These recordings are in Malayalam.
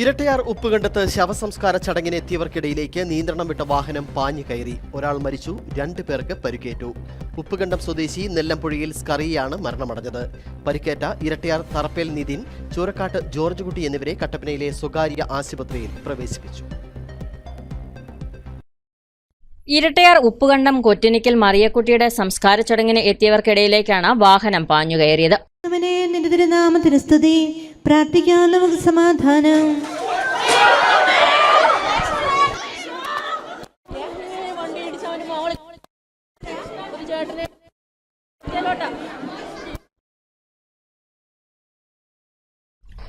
ഇരട്ടയാർ ഉപ്പുകണ്ടത്ത് ശവസംസ്കാര ചടങ്ങിനെത്തിയവർക്കിടയിലേക്ക് നിയന്ത്രണം വിട്ട വാഹനം പാഞ്ഞു കയറി. ഒരാൾ മരിച്ചു രണ്ടു പേർക്ക് പരിക്കേറ്റു. ഉപ്പുകണ്ടം സ്വദേശി നെല്ലമ്പുഴയിൽ സ്കറിയാണ് മരണമടഞ്ഞത്. പരിക്കേറ്റ ഇരട്ടയാർ തറപ്പേൽ നിതിൻ ചൂരക്കാട്ട് ജോർജ് കുട്ടി എന്നിവരെ കട്ടപ്പനയിലെ സ്വകാര്യ ആശുപത്രിയിൽ പ്രവേശിപ്പിച്ചു. ഇരട്ടയാർ ഉപ്പുകണ്ടം കൊറ്റിനിക്കൽ മറിയക്കുട്ടിയുടെ സംസ്കാര ചടങ്ങിന് എത്തിയവർക്കിടയിലേക്കാണ് വാഹനം പാഞ്ഞുകയറിയത് അവനെ നിന്റെ തിരുനാമത്തിന് സ്തുതി. പ്രാർത്ഥിക്കാൻ നമുക്ക് സമാധാനം.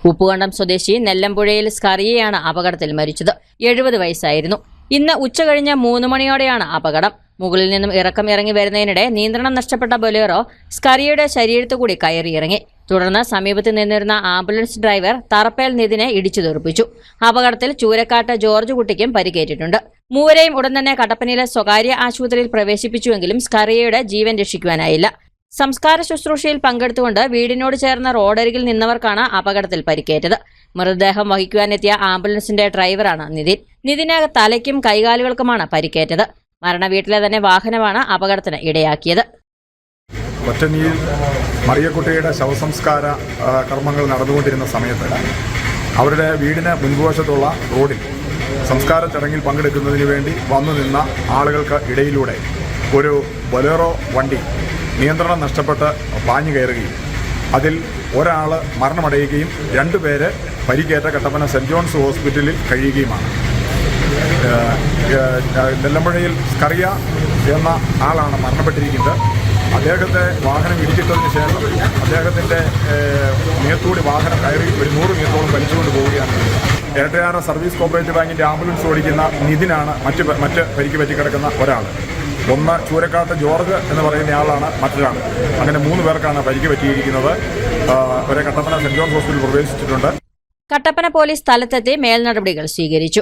ഉപ്പുകണ്ടം സ്വദേശി നെല്ലമ്പുഴയിൽ സ്കറിയയാണ് അപകടത്തിൽ മരിച്ചത്. എഴുപത് വയസ്സായിരുന്നു. ഇന്ന് ഉച്ചകഴിഞ്ഞ് മൂന്ന് മണിയോടെയാണ് അപകടം. മുകളിൽ നിന്നും ഇറക്കം ഇറങ്ങി വരുന്നതിനിടെ നിയന്ത്രണം നഷ്ടപ്പെട്ട ബൊലേറോ സ്കറിയയുടെ ശരീരത്തു കൂടി കയറിയിറങ്ങി തുടർന്ന് സമീപത്ത് നിന്നിരുന്ന ആംബുലൻസ് ഡ്രൈവർ തറപ്പേൽ നിതിനെ ഇടിച്ചു തെറിപ്പിച്ചു അപകടത്തിൽ ചൂരക്കാട്ട് ജോർജ് കുട്ടിക്കും പരിക്കേറ്റിട്ടുണ്ട്. മൂവരെയും ഉടൻ തന്നെ കട്ടപ്പനയിലെ സ്വകാര്യ ആശുപത്രിയിൽ പ്രവേശിപ്പിച്ചുവെങ്കിലും സ്കറിയയുടെ ജീവൻ രക്ഷിക്കുവാനായില്ല. സംസ്കാര ശുശ്രൂഷയിൽ പങ്കെടുത്തുകൊണ്ട് വീടിനോട് ചേർന്ന റോഡരികിൽ നിന്നവർക്കാണ് അപകടത്തിൽ പരിക്കേറ്റത്. മൃതദേഹം വഹിക്കുവാനെത്തിയ ആംബുലൻസിന്റെ ഡ്രൈവറാണ് നിതിൻ. നിതിന് തലയ്ക്കും കൈകാലുകൾക്കുമാണ് പരിക്കേറ്റത്. മരണവീട്ടിലെ തന്നെ വാഹനമാണ് അപകടത്തിന് ഇടയാക്കിയത്. ഒറ്റനിയിൽ മറിയക്കുട്ടിയുടെ ശവസംസ്കാര കർമ്മങ്ങൾ നടന്നുകൊണ്ടിരുന്ന സമയത്ത് അവരുടെ വീടിന് മുൻവശത്തുള്ള റോഡിൽ സംസ്കാര ചടങ്ങിൽ പങ്കെടുക്കുന്നതിന് വേണ്ടി വന്നു നിന്ന ആളുകൾക്ക് ഇടയിലൂടെ ഒരു ബൊലേറോ വണ്ടി നിയന്ത്രണം നഷ്ടപ്പെട്ട് പാഞ്ഞു കയറുകയും അതിൽ ഒരാൾ മരണമടയുകയും രണ്ടുപേര് പരിക്കേറ്റ കട്ടപ്പന സെന്റ് ജോൺസ് ഹോസ്പിറ്റലിൽ കഴിയുകയുമാണ്. നെല്ലമ്പുഴയിൽ സ്കറിയ എന്ന ആളാണ് മരണപ്പെട്ടിരിക്കുന്നത്. അദ്ദേഹത്തെ വാഹനം ഇടിച്ചിട്ടതിന് ശേഷം അദ്ദേഹത്തിന്റെ മേത്തൂടി വാഹനം കയറി ഒരു നൂറ് മീറ്ററോളം വലിച്ചുകൊണ്ട് പോവുകയാണ്. ഏട്ടയാറ സർവീസ് കോപ്പറേറ്റീവ് ബാങ്കിന്റെ ആംബുലൻസ് ഓടിക്കുന്ന നിതിനാണ് മറ്റ് മറ്റ് പരിക്ക് പറ്റി കിടക്കുന്ന ഒരാൾ ഒന്ന് ചൂരക്കാട്ട് ജോർജ് എന്ന് പറയുന്ന ആളാണ് മറ്റൊരാൾ അങ്ങനെ മൂന്ന് പേർക്കാണ് പരിക്ക് പറ്റിയിരിക്കുന്നത്. ഒരേ കട്ടപ്പന സെന്റ് ജോൺസ് ഹോസ്പിറ്റലിൽ പ്രവേശിച്ചിട്ടുണ്ട്. കട്ടപ്പന പോലീസ് സ്ഥലത്തെത്തി മേൽനടപടികൾ സ്വീകരിച്ചു.